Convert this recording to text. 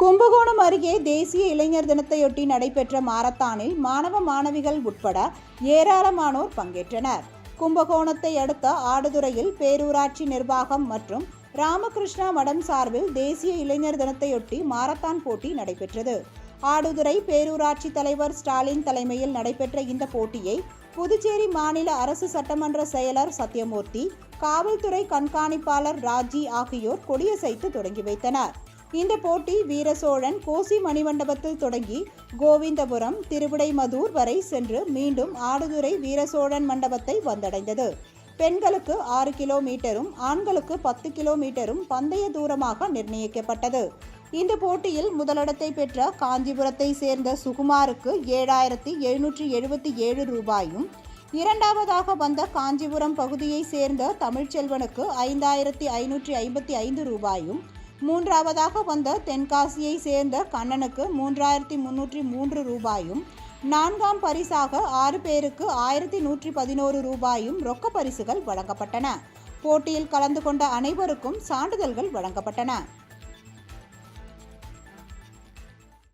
கும்பகோணம் அருகே தேசிய இளைஞர் தினத்தையொட்டி நடைபெற்ற மாரத்தானில் மாணவ மாணவிகள் உட்பட ஏராளமானோர் பங்கேற்றனர். கும்பகோணத்தை அடுத்த ஆடுதுறையில் பேரூராட்சி நிர்வாகம் மற்றும் ராமகிருஷ்ணா மடம் சார்பில் தேசிய இளைஞர் தினத்தையொட்டி மாரத்தான் போட்டி நடைபெற்றது. ஆடுதுறை பேரூராட்சி தலைவர் ஸ்டாலின் தலைமையில் நடைபெற்ற இந்த போட்டியை புதுச்சேரி மாநில அரசு சட்டமன்ற செயலர் சத்யமூர்த்தி காவல்துறை கண்காணிப்பாளர் ராஜி ஆகியோர் கொடியசைத்து தொடங்கி வைத்தனர். இந்த போட்டி வீரசோழன் கோசி மணிமண்டபத்தில் தொடங்கி கோவிந்தபுரம் திருவிடைமதூர் வரை சென்று மீண்டும் ஆடுதுறை வீரசோழன் மண்டபத்தை வந்தடைந்தது. பெண்களுக்கு ஆறு கிலோமீட்டரும் ஆண்களுக்கு பத்து கிலோமீட்டரும் பந்தய தூரமாக நிர்ணயிக்கப்பட்டது. இந்த போட்டியில் முதலிடத்தை பெற்ற காஞ்சிபுரத்தை சேர்ந்த சுகுமாருக்கு ஏழாயிரத்தி எழுநூற்றி எழுபத்தி ஏழு ரூபாயும் இரண்டாவதாக வந்த காஞ்சிபுரம் பகுதியை சேர்ந்த தமிழ்ச்செல்வனுக்கு ஐந்தாயிரத்தி ஐநூற்றி ஐம்பத்தி ஐந்து ரூபாயும் மூன்றாவதாக வந்த தென்காசியை சேர்ந்த கண்ணனுக்கு மூன்றாயிரத்தி முன்னூற்றி மூன்று ரூபாயும் நான்காம் பரிசாக ஆறு பேருக்கு ஆயிரத்தி நூற்றி பதினோரு ரூபாயும் ரொக்க பரிசுகள் வழங்கப்பட்டன. போட்டியில் கலந்து கொண்ட அனைவருக்கும் சான்றிதழ்கள் வழங்கப்பட்டன.